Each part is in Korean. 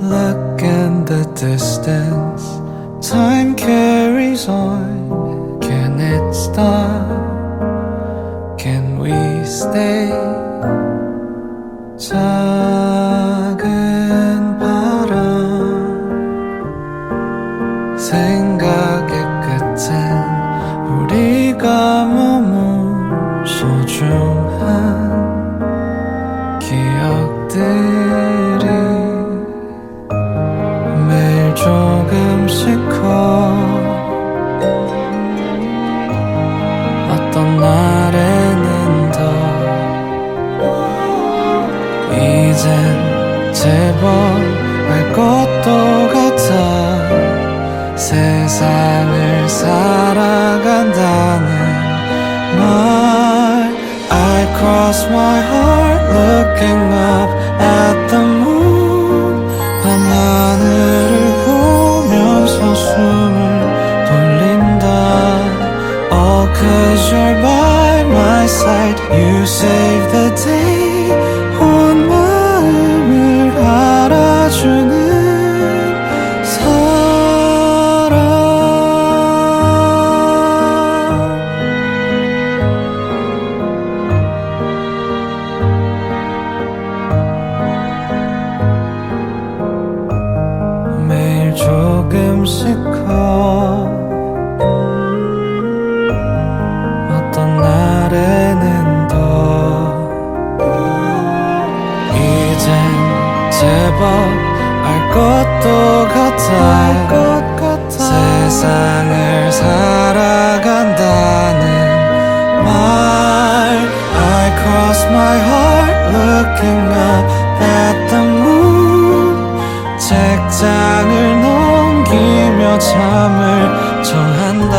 Look in the distance, time carries on. Can it stop? Can we stay? 작은 바람 생각 조금씩 커 어떤 날에는 더 이젠 제법 알 것도 같아. 세상을 살아간다는 말 I cross my heart You save 제법 알 것도 같아 세상을 살아간다는 말 I cross my heart looking up at the moon 책장을 넘기며 잠을 청한다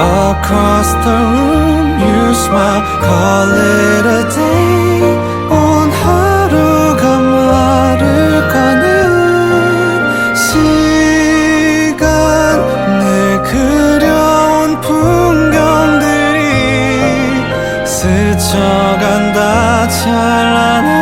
Across the room you smile Call it a day 찬란한